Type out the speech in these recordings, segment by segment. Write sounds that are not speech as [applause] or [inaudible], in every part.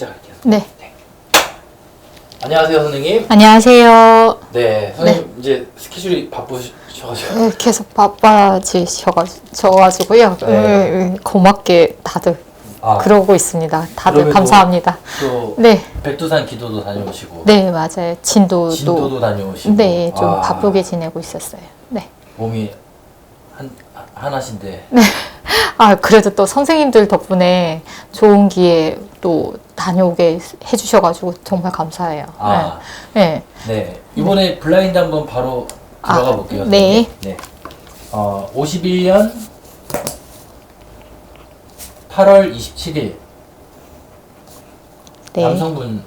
시작할게요. 네. 안녕하세요, 선생님. 안녕하세요. 네, 선생님 이제 스케줄이 바쁘셔가지고. 네, 계속 바빠지셔가지고요. 네. 음, 고맙게 다들 아, 그러고 있습니다. 다들 감사합니다. 또 네, 백두산 기도도 다녀오시고. 네 맞아요. 진도도 진도도 다녀오시고. 네, 좀 아, 바쁘게 지내고 있었어요. 네. 몸이 한 하나신데. 아 그래도 또 선생님들 덕분에 좋은 기회 또 다녀오게 해주셔가지고 정말 감사해요. 아, 네. 네. 네. 이번에 블라인드 한번 바로 아, 들어가 볼게요. 네. 선생님. 네. 어, 51년 8월 27일 네. 남성분이십니다.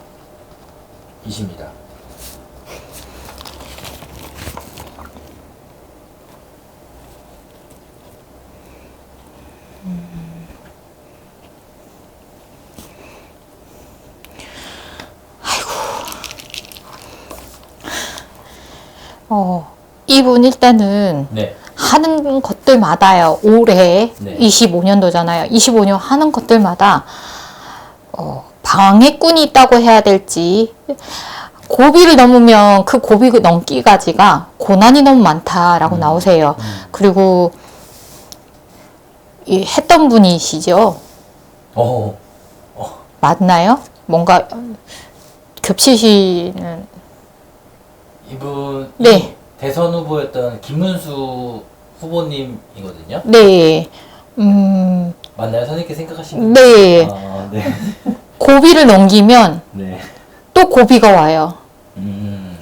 어 이분 일단은 네. 하는 것들마다요. 올해 네. 25년도잖아요. 25년 하는 것들마다 어, 방해꾼이 있다고 해야 될지 고비를 넘으면 그 고비 넘기까지가 고난이 너무 많다라고 나오세요. 그리고 이 했던 분이시죠? 어. 맞나요? 뭔가 겹치시는 이분 네. 대선 후보였던 김문수 후보님이거든요. 네. 음, 맞나요? 선생님께 생각하시는 네. 아, 네. 고비를 넘기면 네. 또 고비가 와요. 음.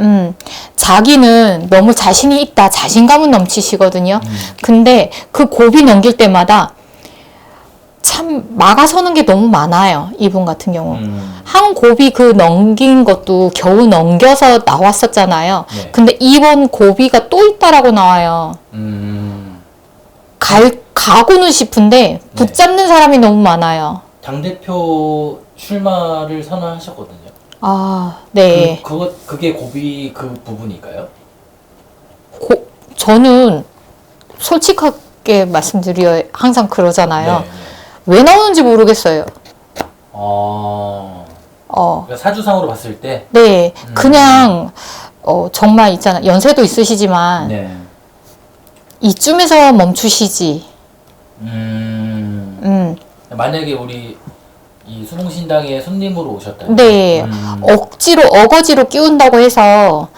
음, 자기는 너무 자신이 있다, 자신감은 넘치시거든요. 음. 근데 그 고비 넘길 때마다 참 막아서는 게 너무 많아요. 이분 같은 경우. 음. 한 고비 그 넘긴 것도 겨우 넘겨서 나왔었잖아요. 네. 근데 이번 고비가 또 있다라고 나와요. 음. 갈, 가고는 싶은데 붙잡는 사람이 너무 많아요. 당 대표 출마를 선언하셨거든요. 아, 네. 그, 그거 그게 고비 그 부분일까요? 고, 저는 솔직하게 말씀드려 항상 그러잖아요. 네. 네. 왜 나오는지 모르겠어요. 어. 어, 그러니까 사주상으로 봤을 때. 네, 음. 그냥 어, 정말 있잖아. 연세도 있으시지만 네. 이쯤에서 멈추시지. 음. 음, 만약에 우리 이 수봉신당에 손님으로 오셨다. 네, 음. 억지로 어거지로 끼운다고 해서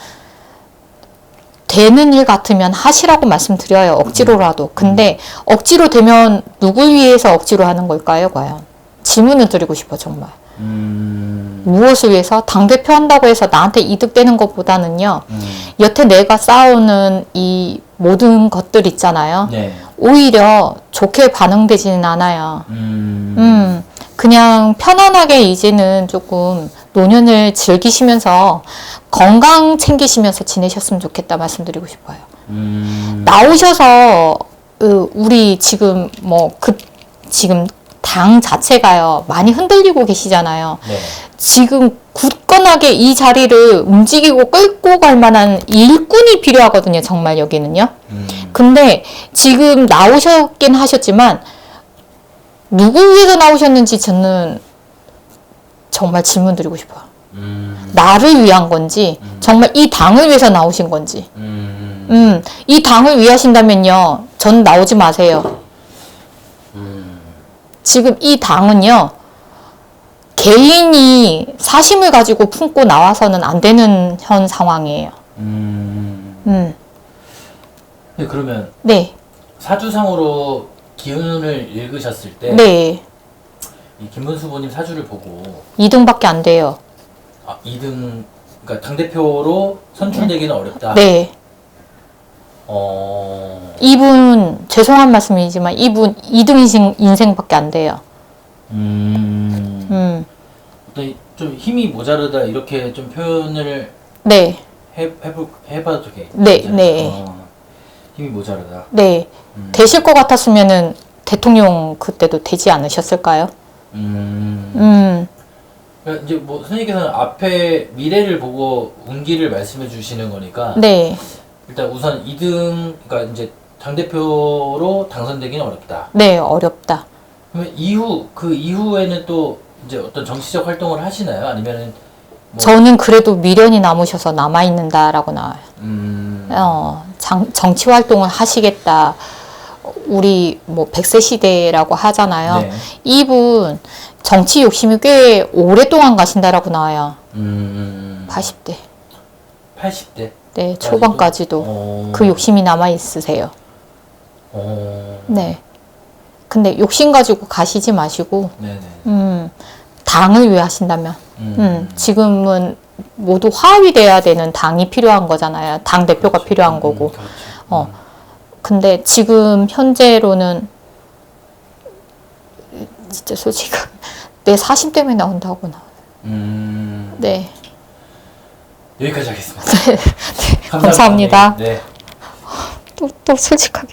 되는 일 같으면 하시라고 말씀드려요. 억지로라도. 근데 억지로 되면 누굴 위해서 억지로 하는 걸까요, 과연? 질문을 드리고 싶어 정말. 음. 무엇을 위해서 당 대표 한다고 해서 나한테 이득되는 것보다는요. 음. 여태 내가 쌓아오는 이 모든 것들 있잖아요. 네. 오히려 좋게 반응되지는 않아요. 음. 음, 그냥 편안하게 이제는 조금 노년을 즐기시면서 건강 챙기시면서 지내셨으면 좋겠다 말씀드리고 싶어요. 음. 나오셔서 으, 우리 지금 뭐그 지금 당 자체가요 많이 흔들리고 계시잖아요. 네. 지금 굳건하게 이 자리를 움직이고 끌고 갈 만한 일꾼이 필요하거든요. 정말 여기는요. 음. 근데 지금 나오셨긴 하셨지만 누구 위해서 나오셨는지 저는 정말 질문 드리고 싶어요. 음. 나를 위한 건지 정말 이 당을 위해서 나오신 건지 음. 음, 이 당을 위하신다면요. 전 나오지 마세요. 음. 지금 이 당은요. 개인이 사심을 가지고 품고 나와서는 안 되는 현 상황이에요. 음. 음. 네, 그러면 네. 사주상으로 기운을 읽으셨을 때, 네. 이 김문수 후보님 사주를 보고, 2등밖에 안 돼요. 아, 2등, 그러니까 당 대표로 선출되기는 어렵다. 네. 어, 이분 죄송한 말씀이지만 이분 2등 인생, 인생밖에 안 돼요. 음, 음. 어떤 좀 힘이 모자르다, 이렇게 좀 표현을 네. 해, 해볼, 해봐도 되게. 네, 네. 어, 힘이 모자르다. 네. 음. 되실 것 같았으면은 대통령 그때도 되지 않으셨을까요? 음. 음. 그러니까 이제 뭐 선생님께서는 앞에 미래를 보고 운기를 말씀해 주시는 거니까 네. 일단 우선 2등 그러니까 이제 당 대표로 당선되기는 어렵다. 네, 어렵다. 그러면 이후 그 이후에는 또 이제 어떤 정치적 활동을 하시나요? 아니면은 뭐, 저는 그래도 미련이 남으셔서 남아 있는다라고 나와요. 음, 어, 장, 정치 활동을 하시겠다. 우리 뭐 100세 시대라고 하잖아요. 네. 이분 정치 욕심이 꽤 오랫동안 가신다라고 나와요. 음, 80대. 80대. 네, 초반까지도 어, 그 욕심이 남아 있으세요. 어, 네. 근데 욕심 가지고 가시지 마시고, 네네. 음, 당을 위해 하신다면, 음, 음, 지금은 모두 화합이 돼야 되는 당이 필요한 거잖아요. 당 대표가 그렇죠. 필요한 음, 거고. 그렇죠. 어. 근데 지금 현재로는 진짜 솔직히 [laughs] 내 사심 때문에 나온다고 나. 음, 네. 여기까지 하겠습니다. [laughs] 감사합니다. 네. 또, 또 솔직하게.